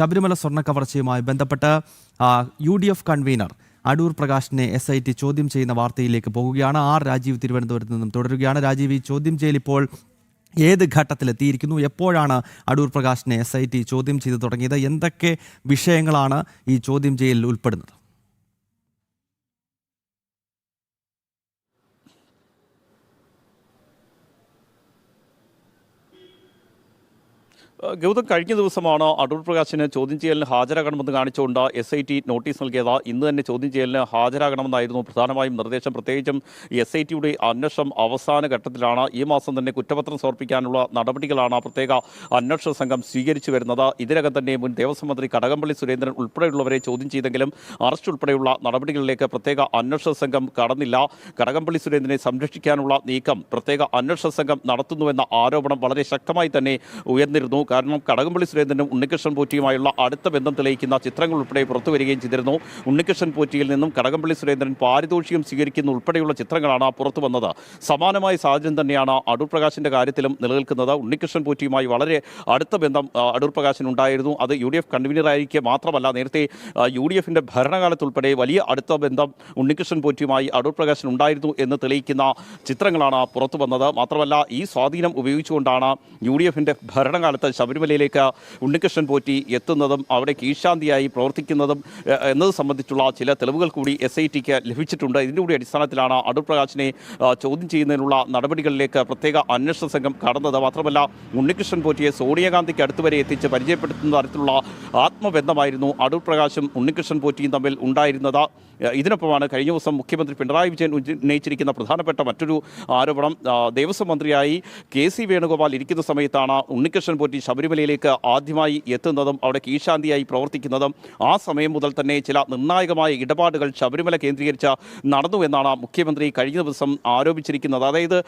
ശബരിമല സ്വർണ കവർച്ചയുമായി ബന്ധപ്പെട്ട് U D F convener Adoor പ്രകാശിനെ S I T ചോദ്യം ചെയ്യുന്ന വാർത്തയിലേക്ക് പോകുകയാണ്. ആർ രാജീവ് തിരുവനന്തപുരത്ത് നിന്നും തുടരുകയാണ്. രാജീവ് ഈ ചോദ്യം ചെയ്യൽ ഇപ്പോൾ ഏത് ഘട്ടത്തിലെത്തിയിരിക്കുന്നു? എപ്പോഴാണ് അടൂർ പ്രകാശിനെ എസ് ഐ ടി ചോദ്യം ചെയ്ത് തുടങ്ങിയത്? എന്തൊക്കെ വിഷയങ്ങളാണ് ഈ ചോദ്യം ചെയ്യലിൽ ഉൾപ്പെടുന്നത്? ഗൗതം കഴിഞ്ഞ ദിവസമാണ് അടൂർ പ്രകാശിന് ചോദ്യം ചെയ്യലിന് ഹാജരാകണമെന്ന് കാണിച്ചുകൊണ്ട് എസ് ഐ ടി നോട്ടീസ് നൽകിയത്. ഇന്ന് തന്നെ ചോദ്യം ചെയ്യലിന് ഹാജരാകണമെന്നായിരുന്നു പ്രധാനമായും നിർദ്ദേശം. പ്രത്യേകിച്ചും എസ് ഐ ടിയുടെ അന്വേഷണം അവസാന ഘട്ടത്തിലാണ്. ഈ മാസം തന്നെ കുറ്റപത്രം സമർപ്പിക്കാനുള്ള നടപടികളാണ് പ്രത്യേക അന്വേഷണ സംഘം സ്വീകരിച്ചു വരുന്നത്. ഇതിനകം തന്നെ മുൻ ദേവസ്വം മന്ത്രി കടകംപള്ളി സുരേന്ദ്രൻ ഉൾപ്പെടെയുള്ളവരെ ചോദ്യം ചെയ്തെങ്കിലും അറസ്റ്റ് ഉൾപ്പെടെയുള്ള നടപടികളിലേക്ക് പ്രത്യേക അന്വേഷണ സംഘം കടന്നില്ല. കടകംപള്ളി സുരേന്ദ്രനെ സംരക്ഷിക്കാനുള്ള നീക്കം പ്രത്യേക അന്വേഷണ സംഘം നടത്തുന്നുവെന്ന ആരോപണം വളരെ ശക്തമായി തന്നെ ഉയർന്നിരുന്നു. കാരണം കടകംപള്ളി സുരേന്ദ്രനും ഉണ്ണികൃഷ്ണൻ പോറ്റിയുമായുള്ള അടുത്ത ബന്ധം തെളിയിക്കുന്ന ചിത്രങ്ങൾ ഉൾപ്പെടെ പുറത്തു വരികയും ചെയ്തിരുന്നു. ഉണ്ണികൃഷ്ണൻ പോറ്റിയിൽ നിന്നും കടകംപള്ളി സുരേന്ദ്രൻ പാരിതോഷികം സ്വീകരിക്കുന്ന ഉൾപ്പെടെയുള്ള ചിത്രങ്ങളാണ് പുറത്തു വന്നത്. സമാനമായ സാഹചര്യം തന്നെയാണ് അടൂർ പ്രകാശിന്റെ കാര്യത്തിലും നിലനിൽക്കുന്നത്. ഉണ്ണികൃഷ്ണൻ പോറ്റിയുമായി വളരെ അടുത്ത ബന്ധം അടൂർ പ്രകാശിന് ഉണ്ടായിരുന്നു. അത് യു ഡി എഫ് കൺവീനറായിരിക്കെ മാത്രമല്ല നേരത്തെ യു ഡി എഫിന്റെ ഭരണകാലത്തുൾപ്പെടെ വലിയ അടുത്ത ബന്ധം ഉണ്ണികൃഷ്ണൻ പോറ്റിയുമായി അടൂർ പ്രകാശിന് ഉണ്ടായിരുന്നു എന്ന് തെളിയിക്കുന്ന ചിത്രങ്ങളാണ് പുറത്തു വന്നത്. മാത്രമല്ല ഈ സ്വാധീനം ഉപയോഗിച്ചുകൊണ്ടാണ് യു ഡി എഫിന്റെ ഭരണകാലത്ത് ശബരിമലയിലേക്ക് ഉണ്ണികൃഷ്ണൻ പോറ്റി എത്തുന്നതും അവിടെ കീഴ്ശാന്തിയായി പ്രവർത്തിക്കുന്നതും എന്നത് സംബന്ധിച്ചുള്ള ചില തെളിവുകൾ കൂടി എസ് ഐ ടിക്ക് ലഭിച്ചിട്ടുണ്ട്. ഇതിന്റെ കൂടി അടിസ്ഥാനത്തിലാണ് അടൂർ പ്രകാശിനെ ചോദ്യം ചെയ്യുന്നതിനുള്ള നടപടികളിലേക്ക് പ്രത്യേക അന്വേഷണ സംഘം കടന്നത്. മാത്രമല്ല ഉണ്ണികൃഷ്ണൻ പോറ്റിയെ സോണിയാഗാന്ധിക്ക് അടുത്തുവരെ എത്തിച്ച് പരിചയപ്പെടുത്തുന്ന തരത്തിലുള്ള ആത്മബന്ധമായിരുന്നു അടൂർ പ്രകാശും ഉണ്ണികൃഷ്ണൻ പോറ്റിയും തമ്മിൽ ഉണ്ടായിരുന്നത്. ഇതിനൊപ്പമാണ് കഴിഞ്ഞ ദിവസം മുഖ്യമന്ത്രി പിണറായി വിജയൻ ഉന്ന- ഉന്നയിച്ചിരിക്കുന്ന പ്രധാനപ്പെട്ട മറ്റൊരു ആരോപണം. ദേവസ്വം മന്ത്രിയായി കെ സി വേണുഗോപാൽ ഇരിക്കുന്ന സമയത്താണ് ഉണ്ണികൃഷ്ണൻ പോറ്റി ശബരിമലയിലേക്ക് ആദ്യമായി എത്തുന്നതും അവിടെ കീഴ്ശാന്തിയായി പ്രവർത്തിക്കുന്നതും ആ സമയം മുതൽ തന്നെ ചില നിർണായകമായ ഇടപാടുകൾ ശബരിമല കേന്ദ്രീകരിച്ച് നടന്നു എന്നാണ് മുഖ്യമന്ത്രി കഴിഞ്ഞ ദിവസം ആരോപിച്ചിരിക്കുന്നത്. അതായത്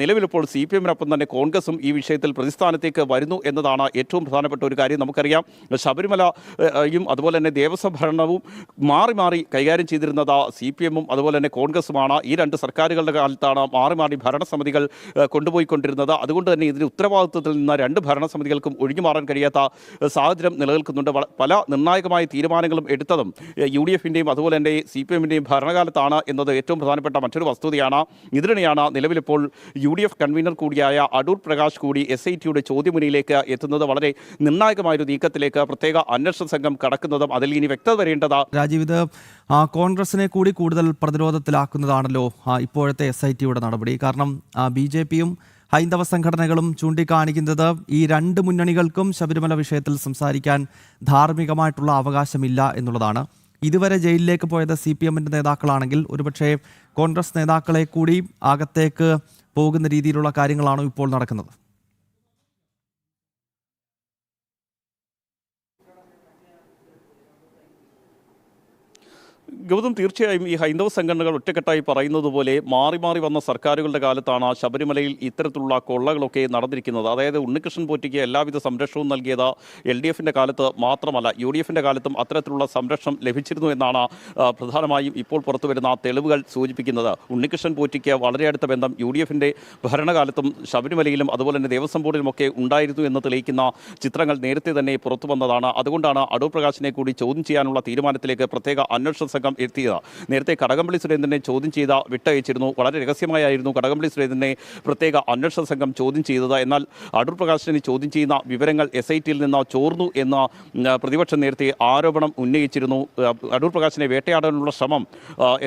നിലവിലിപ്പോൾ സി പി എമ്മിനൊപ്പം തന്നെ കോൺഗ്രസും ഈ വിഷയത്തിൽ പ്രതിസ്ഥാനത്തേക്ക് വരുന്നു എന്നതാണ് ഏറ്റവും പ്രധാനപ്പെട്ട ഒരു കാര്യം. നമുക്കറിയാം ശബരിമലയും അതുപോലെ തന്നെ ദേവസ്വം ഭരണവും മാറി മാറി കൈകാര്യം ചെയ്തിരുന്നത് സി പി എമ്മും അതുപോലെ തന്നെ കോൺഗ്രസുമാണ്. ഈ രണ്ട് സർക്കാരുകളുടെ കാലത്താണ് മാറി മാറി ഭരണസമിതികൾ കൊണ്ടുപോയിക്കൊണ്ടിരുന്നത്. അതുകൊണ്ട് തന്നെ ഇതിന് ഉത്തരവാദിത്വത്തിൽ നിന്ന് രണ്ട് ഭരണസമിതികൾക്കും ഒഴിഞ്ഞു മാറാൻ കഴിയാത്ത സാഹചര്യം നിലനിൽക്കുന്നുണ്ട്. പല നിർണായകമായ തീരുമാനങ്ങളും എടുത്തതും യു ഡി എഫിന്റെയും അതുപോലെ തന്നെ സി പി എമ്മിന്റെയും ഭരണകാലത്താണ് എന്നത് ഏറ്റവും പ്രധാനപ്പെട്ട മറ്റൊരു വസ്തുതയാണ്. ഇതിനിടെയാണ് നിലവിലിപ്പോൾ യു ഡി എഫ് കൺവീനർ കൂടിയായ അടൂർ പ്രകാശ് കൂടി എസ് ഐ ടിയുടെ ചോദ്യമുനയിലേക്ക് എത്തുന്നത് വളരെ നിർണായകമായൊരു നീക്കത്തിലേക്ക് പ്രത്യേക അന്വേഷണ സംഘം കടക്കുന്നതും അതിൽ ഇനി വ്യക്തത വരേണ്ടത് രാജീവ് കോൺഗ്രസിനെ കൂടി കൂടുതൽ പ്രതിരോധത്തിലാക്കുന്നതാണല്ലോ ഇപ്പോഴത്തെ എസ് ഐ ടിയുടെ നടപടി. കാരണം ബി ജെ പിയും ഹൈന്ദവ സംഘടനകളും ചൂണ്ടിക്കാണിക്കുന്നത് ഈ രണ്ട് മുന്നണികൾക്കും ശബരിമല വിഷയത്തിൽ സംസാരിക്കാൻ ധാർമ്മികമായിട്ടുള്ള അവകാശമില്ല എന്നുള്ളതാണ്. ഇതുവരെ ജയിലിലേക്ക് പോയത് സി പി എമ്മിന്റെ നേതാക്കളാണെങ്കിൽ ഒരുപക്ഷെ കോൺഗ്രസ് നേതാക്കളെ കൂടി അകത്തേക്ക് പോകുന്ന രീതിയിലുള്ള കാര്യങ്ങളാണോ ഇപ്പോൾ നടക്കുന്നത്? ഗൗതം തീർച്ചയായും ഈ ഹൈന്ദവ സംഘടനകൾ ഒറ്റക്കെട്ടായി പറയുന്നത് പോലെ മാറി മാറി വന്ന സർക്കാരുകളുടെ കാലത്താണ് ശബരിമലയിൽ ഇത്തരത്തിലുള്ള കൊള്ളകളൊക്കെ നടന്നിരിക്കുന്നത്. അതായത് ഉണ്ണികൃഷ്ണൻ പോറ്റിക്ക് എല്ലാവിധ സംരക്ഷണവും നൽകിയത് എൽ ഡി എഫിന്റെ കാലത്ത് മാത്രമല്ല യു ഡി എഫിന്റെ കാലത്തും അത്തരത്തിലുള്ള സംരക്ഷണം ലഭിച്ചിരുന്നു എന്നാണ് പ്രധാനമായും ഇപ്പോൾ പുറത്തുവരുന്ന തെളിവുകൾ സൂചിപ്പിക്കുന്നത്. ഉണ്ണികൃഷ്ണൻ പോറ്റിക്ക് വളരെ അടുത്ത ബന്ധം യു ഡി എഫിന്റെ ഭരണകാലത്തും ശബരിമലയിലും അതുപോലെ തന്നെ ദേവസ്വം ബോർഡിലുമൊക്കെ ഉണ്ടായിരുന്നു എന്ന് തെളിയിക്കുന്ന ചിത്രങ്ങൾ നേരത്തെ തന്നെ പുറത്തു വന്നതാണ് അതുകൊണ്ടാണ് അടൂർ പ്രകാശിനെ കൂടി ചോദ്യം ചെയ്യാനുള്ള തീരുമാനത്തിലേക്ക് പ്രത്യേക അന്വേഷണ സംഘം എത്തിയത്. നേരത്തെ കടകംപള്ളി സുരേന്ദ്രനെ ചോദ്യം ചെയ്ത വിട്ടയച്ചിരുന്നു. വളരെ രഹസ്യമായായിരുന്നു കടകംപള്ളി സുരേന്ദ്രനെ പ്രത്യേക അന്വേഷണ സംഘം ചോദ്യം ചെയ്തത്. എന്നാൽ അടൂർ പ്രകാശിനെ ചോദ്യം ചെയ്യുന്ന വിവരങ്ങൾ എസ് ഐ ടിയിൽ നിന്ന് ചോർന്നു എന്ന പ്രതിപക്ഷം നേരത്തെ ആരോപണം ഉന്നയിച്ചിരുന്നു. അടൂർ പ്രകാശിനെ വേട്ടയാടാനുള്ള ശ്രമം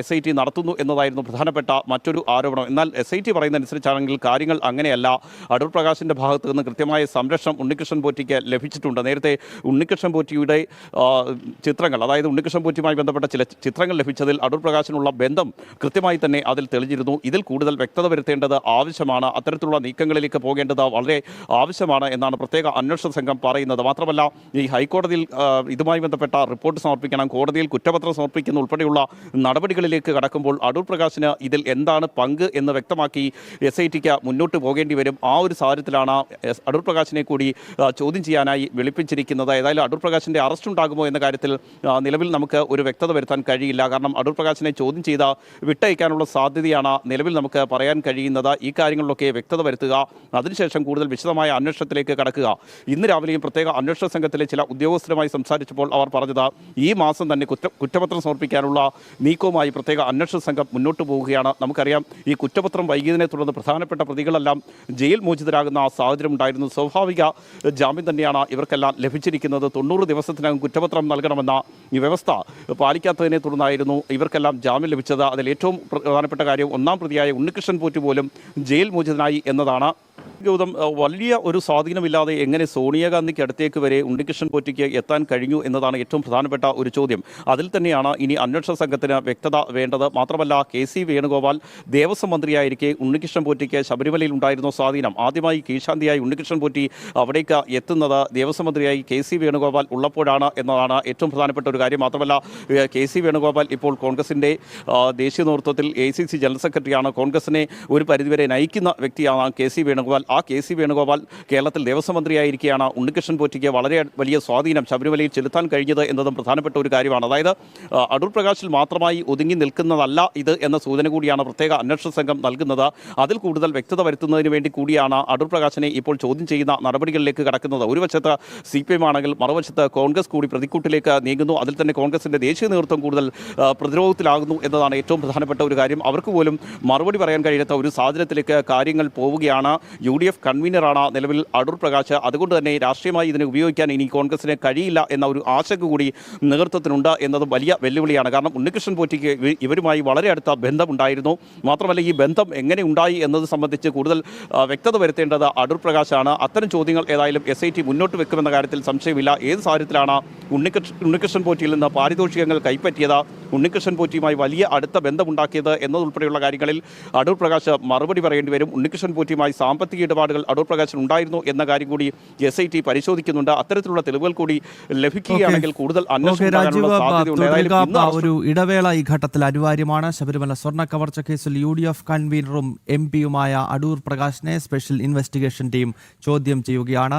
എസ് ഐ ടി നടത്തുന്നു എന്നതായിരുന്നു പ്രധാനപ്പെട്ട മറ്റൊരു ആരോപണം. എന്നാൽ എസ് ഐ ടി പറയുന്നതനുസരിച്ചാണെങ്കിൽ കാര്യങ്ങൾ അങ്ങനെയല്ല. അടൂർ പ്രകാശിന്റെ ഭാഗത്തു നിന്ന് കൃത്യമായ സംരക്ഷണം ഉണ്ണികൃഷ്ണൻ പോറ്റിക്ക് ലഭിച്ചിട്ടുണ്ട്. നേരത്തെ ഉണ്ണികൃഷ്ണൻ പോറ്റിയുടെ ചിത്രങ്ങൾ അതായത് ഉണ്ണികൃഷ്ണൻ പോറ്റിയുമായി ബന്ധപ്പെട്ട ചില ചിത്രങ്ങൾ ലഭിച്ചതിൽ അടൂർ പ്രകാശനുള്ള ബന്ധം കൃത്യമായി തന്നെ അതിൽ തെളിഞ്ഞിരുന്നു. ഇതിൽ കൂടുതൽ വ്യക്തത വരുത്തേണ്ടത് ആവശ്യമാണ്. അത്തരത്തിലുള്ള നീക്കങ്ങളിലേക്ക് പോകേണ്ടത് വളരെ ആവശ്യമാണ് എന്നാണ് പ്രത്യേക അന്വേഷണ സംഘം പറയുന്നത്. മാത്രമല്ല ഈ ഹൈക്കോടതിയിൽ ഇതുമായി ബന്ധപ്പെട്ട റിപ്പോർട്ട് സമർപ്പിക്കണം. കോടതിയിൽ കുറ്റപത്രം സമർപ്പിക്കുന്ന ഉൾപ്പെടെയുള്ള നടപടികളിലേക്ക് കടക്കുമ്പോൾ അടൂർ പ്രകാശിന് ഇതിൽ എന്താണ് പങ്ക് എന്ന് വ്യക്തമാക്കി എസ് ഐ ടിക്ക് മുന്നോട്ട് പോകേണ്ടി വരും. ആ ഒരു സാഹചര്യത്തിലാണ് അടൂർ പ്രകാശിനെ കൂടി ചോദ്യം ചെയ്യാനായി വിളിപ്പിച്ചിരിക്കുന്നത്. ഏതായാലും അടൂർ പ്രകാശിന്റെ അറസ്റ്റ് ഉണ്ടാകുമോ എന്ന കാര്യത്തിൽ നിലവിൽ നമുക്ക് ഒരു വ്യക്തത വരുത്താൻ കഴിയില്ല. കഴിയില്ല കാരണം അടൂർ പ്രകാശിനെ ചോദ്യം ചെയ്ത വിട്ടയക്കാനുള്ള സാധ്യതയാണ് നിലവിൽ നമുക്ക് പറയാൻ കഴിയുന്നത്. ഈ കാര്യങ്ങളിലൊക്കെ വ്യക്തത വരുത്തുക അതിനുശേഷം കൂടുതൽ വിശദമായ അന്വേഷണത്തിലേക്ക് കടക്കുക. ഇന്ന് രാവിലെയും പ്രത്യേക അന്വേഷണ സംഘത്തിലെ ചില ഉദ്യോഗസ്ഥരുമായി സംസാരിച്ചപ്പോൾ അവർ പറഞ്ഞത് ഈ മാസം തന്നെ കുറ്റ കുറ്റപത്രം സമർപ്പിക്കാനുള്ള നീക്കവുമായി പ്രത്യേക അന്വേഷണ സംഘം മുന്നോട്ട് പോവുകയാണ്. നമുക്കറിയാം ഈ കുറ്റപത്രം വൈകിയതിനെ തുടർന്ന് പ്രധാനപ്പെട്ട പ്രതികളെല്ലാം ജയിൽ മോചിതരാകുന്ന സാഹചര്യം ഉണ്ടായിരുന്നു. സ്വാഭാവിക ജാമ്യം തന്നെയാണ് ഇവർക്കെല്ലാം ലഭിച്ചിരിക്കുന്നത്. തൊണ്ണൂറ് ദിവസത്തിനകം കുറ്റപത്രം നൽകണമെന്ന വ്യവസ്ഥ പാലിക്കാത്തതിനെ തുടർന്നായിരുന്നു ഇവർക്കെല്ലാം ജാമ്യം ലഭിച്ചത്. അതിൽ ഏറ്റവും പ്രധാനപ്പെട്ട കാര്യം ഒന്നാം പ്രതിയായ ഉണ്ണികൃഷ്ണൻ പോറ്റ് പോലും ജയിൽ മോചിതനായി എന്നതാണ്. ഗൗതം വലിയ ഒരു സ്വാധീനമില്ലാതെ എങ്ങനെ സോണിയാഗാന്ധിക്ക് അടുത്തേക്ക് വരെ ഉണ്ണികൃഷ്ണൻ പോറ്റിക്ക് എത്താൻ കഴിഞ്ഞു എന്നതാണ് ഏറ്റവും പ്രധാനപ്പെട്ട ഒരു ചോദ്യം. അതിൽ തന്നെയാണ് ഇനി അന്വേഷണ സംഘത്തിന് വ്യക്തത വേണ്ടത്. മാത്രമല്ല കെ സി വേണുഗോപാൽ ദേവസ്വം മന്ത്രിയായിരിക്കെ ഉണ്ണികൃഷ്ണൻ പോറ്റിക്ക് ശബരിമലയിൽ ഉണ്ടായിരുന്ന സ്വാധീനം. ആദ്യമായി കീഴ്ശാന്തിയായി ഉണ്ണികൃഷ്ണൻ പോറ്റി അവിടേക്ക് എത്തുന്നത് ദേവസ്വം മന്ത്രിയായി കെ സി വേണുഗോപാൽ ഉള്ളപ്പോഴാണ് എന്നതാണ് ഏറ്റവും പ്രധാനപ്പെട്ട ഒരു കാര്യം. മാത്രമല്ല കെ സി വേണുഗോപാൽ ഇപ്പോൾ കോൺഗ്രസിന്റെ ദേശീയ നേതൃത്വത്തിൽ എ സി സി ജനറൽ സെക്രട്ടറിയാണ്. കോൺഗ്രസിനെ ഒരു പരിധിവരെ നയിക്കുന്ന വ്യക്തിയാണ് കെ സി വേണുഗോപാൽ. ആ കെ സി വേണുഗോപാൽ കേരളത്തിൽ ദേവസ്വം മന്ത്രിയായിരിക്കെയാണ് ഉണ്ണികൃഷ്ണൻ പോറ്റിക്ക് വളരെ വലിയ സ്വാധീനം ശബരിമലയിൽ ചെലുത്താൻ കഴിഞ്ഞത് എന്നതും പ്രധാനപ്പെട്ട ഒരു കാര്യമാണ്. അതായത് അടൂർ പ്രകാശിൽ മാത്രമായി ഒതുങ്ങി നിൽക്കുന്നതല്ല ഇത് എന്ന സൂചന കൂടിയാണ് പ്രത്യേക അന്വേഷണ സംഘം നൽകുന്നത്. അതിൽ കൂടുതൽ വ്യക്തത വരുത്തുന്നതിന് വേണ്ടി കൂടിയാണ് അടൂർ പ്രകാശിനെ ഇപ്പോൾ ചോദ്യം ചെയ്യുന്ന നടപടികളിലേക്ക് കടക്കുന്നത്. ഒരു വശത്ത് സി പി എം ആണെങ്കിൽ മറുവശത്ത് കോൺഗ്രസ് കൂടി പ്രതിക്കൂട്ടിലേക്ക് നീങ്ങുന്നു. അതിൽ തന്നെ കോൺഗ്രസിന്റെ ദേശീയ നേതൃത്വം കൂടുതൽ പ്രതിരോധത്തിലാകുന്നു എന്നതാണ് ഏറ്റവും പ്രധാനപ്പെട്ട ഒരു കാര്യം. അവർക്ക് പോലും മറുപടി പറയാൻ കഴിയാത്ത ഒരു സാഹചര്യത്തിലേക്ക് കാര്യങ്ങൾ പോവുകയാണ്. യു ഡി എഫ് കൺവീനറാണ് നിലവിൽ അടൂർ പ്രകാശ്. അതുകൊണ്ട് തന്നെ രാഷ്ട്രീയമായി ഇതിനെ ഉപയോഗിക്കാൻ ഇനി കോൺഗ്രസിന് കഴിയില്ല എന്ന ഒരു ആശങ്ക കൂടി നേതൃത്വത്തിനുണ്ട് എന്നത് വലിയ വെല്ലുവിളിയാണ്. കാരണം ഉണ്ണികൃഷ്ണൻ പോറ്റിക്ക് ഇവ- ഇവരുമായി വളരെ അടുത്ത ബന്ധമുണ്ടായിരുന്നു. മാത്രമല്ല ഈ ബന്ധം എങ്ങനെ ഉണ്ടായി എന്നത് സംബന്ധിച്ച് കൂടുതൽ വ്യക്തത വരുത്തേണ്ടത് അടൂർ പ്രകാശാണ്. അത്തരം ചോദ്യങ്ങൾ ഏതായാലും എസ് ഐ ടി മുന്നോട്ട് വെക്കുമെന്ന കാര്യത്തിൽ സംശയമില്ല. ഏത് സാഹചര്യത്തിലാണ് ഉണ്ണികൃഷ്ണൻ ഉണ്ണികൃഷ്ണൻ പോറ്റിയിൽ നിന്ന് പാരിതോഷികങ്ങൾ കൈപ്പറ്റിയത്? ഉണ്ണികൃഷ്ണൻ പോറ്റിയുമായി വലിയ അടുത്ത ബന്ധമുണ്ടാക്കിയത് എന്നതുൾപ്പെടെയുള്ള കാര്യങ്ങളിൽ അടൂർ പ്രകാശ് മറുപടി പറയേണ്ടി വരും. ഉണ്ണികൃഷ്ണൻ പോറ്റിയുമായി സാമ്പത്തിക ഇടപാടുകൾ അടൂർ പ്രകാശിന് ഉണ്ടായിരുന്നു എന്ന കാര്യം കൂടി എസ് ഐ ടി പരിശോധിക്കുന്നുണ്ട്. അത്തരത്തിലുള്ള തെളിവുകൾ കൂടി ലഭിക്കുകയാണെങ്കിൽ കൂടുതൽ അന്വേഷണം ഒരു ഇടവേള ഈ ഘട്ടത്തിൽ അനിവാര്യമാണ്. ശബരിമല സ്വർണ കവർച്ച കേസിൽ യു ഡി എഫ് കൺവീനറും എം പിയുമായ അടൂർ പ്രകാശിനെ സ്പെഷ്യൽ ഇൻവെസ്റ്റിഗേഷൻ ടീം ചോദ്യം ചെയ്യുകയാണ്.